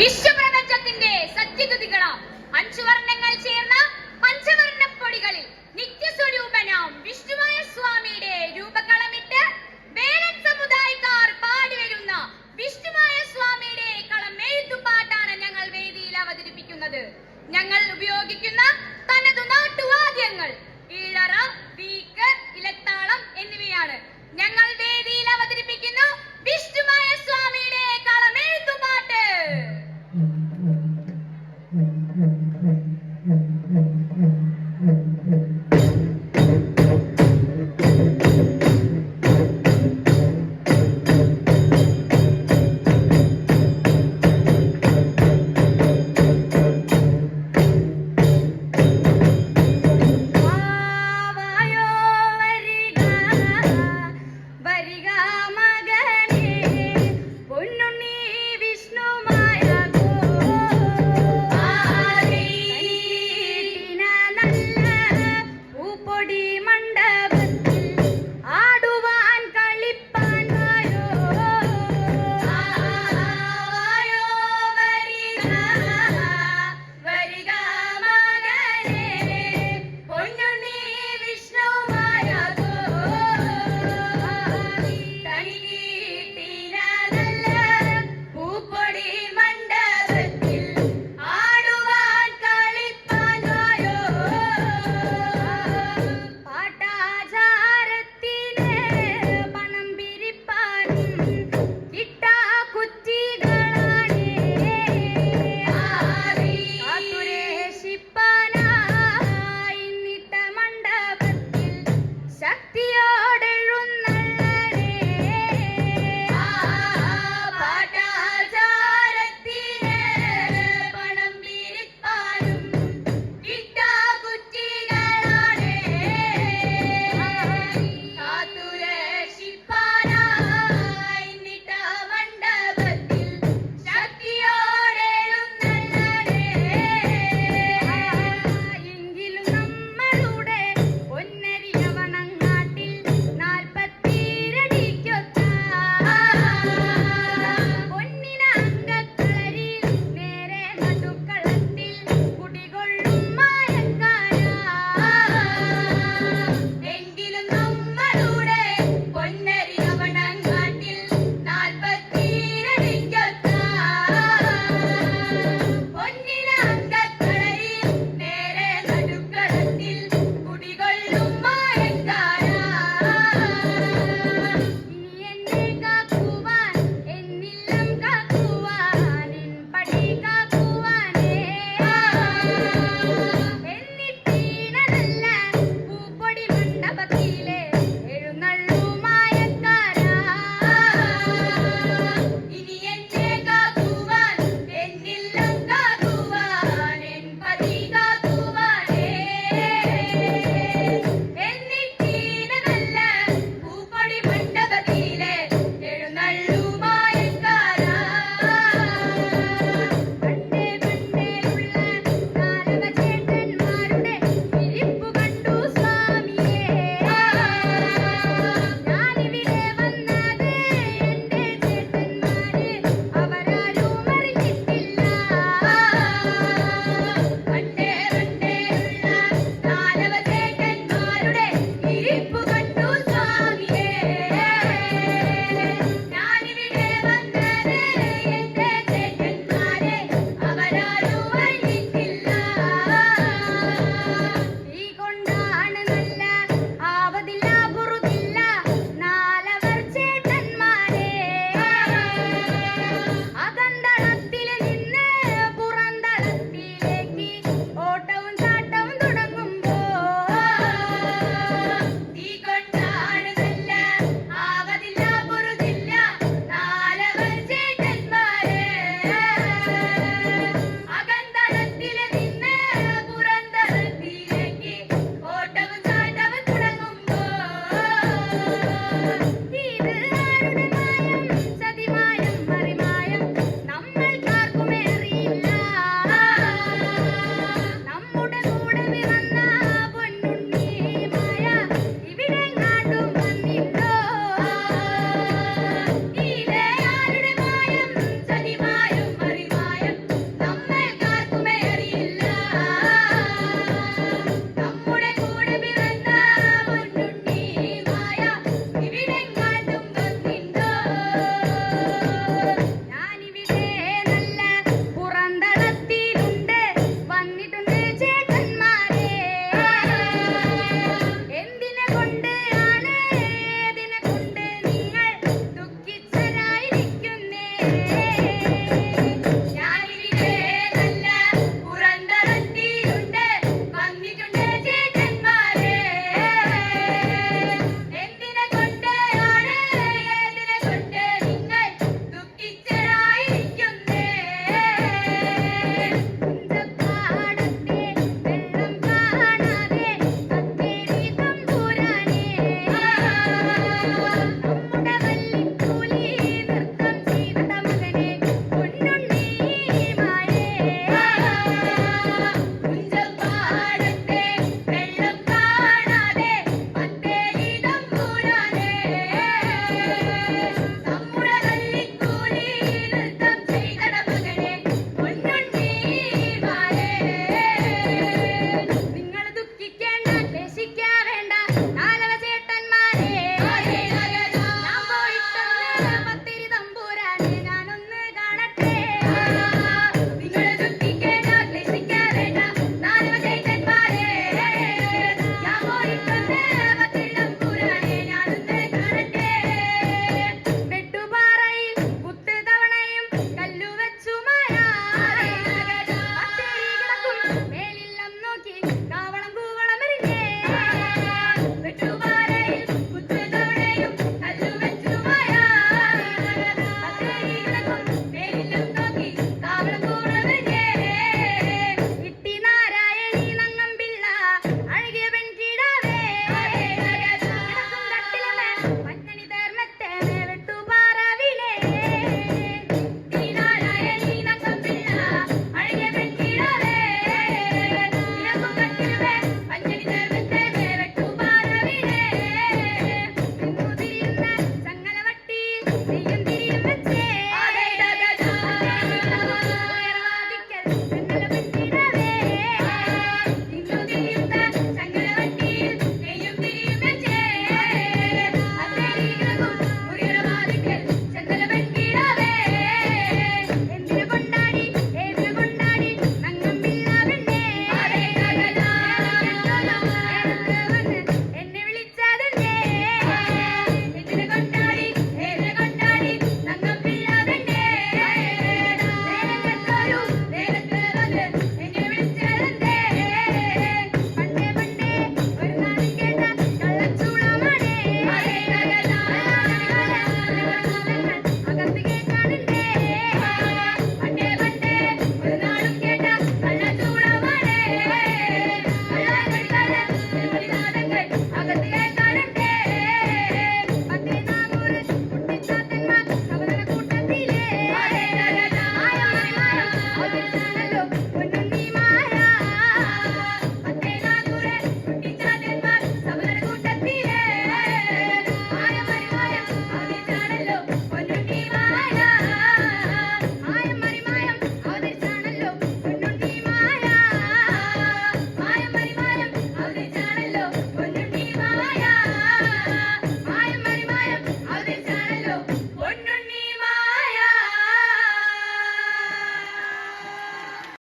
വിശ്വപ്രപഞ്ചത്തിന്റെ സത്യഗതികളാം. അഞ്ചവർണങ്ങൾ ചേർന്ന പഞ്ചവർണ പൊടികളിൽ നിത്യസ്വരൂപനാം വിഷ്ണുവായ സ്വാമിയുടെ രൂപകളമിട്ട് വേലൻ സമുദായക്കാർ പാടിവരുന്ന വിഷ്ണുവായ സ്വാമിയുടെ കളം എഴുത്തുപാട്ടാണ് ഞങ്ങൾ വേദിയിൽ അവതരിപ്പിക്കുന്നത്. ഞങ്ങൾ ഉപയോഗിക്കുന്ന തനതു നാട്ടുവാദ്യങ്ങൾ ഇളറ വീക്ക് ഇലത്താളം എന്നിവയാണ്. ഞങ്ങൾ വേദിയിൽ അവതരിപ്പിക്കുന്നു വിഷ്ണുമായ സ്വാമി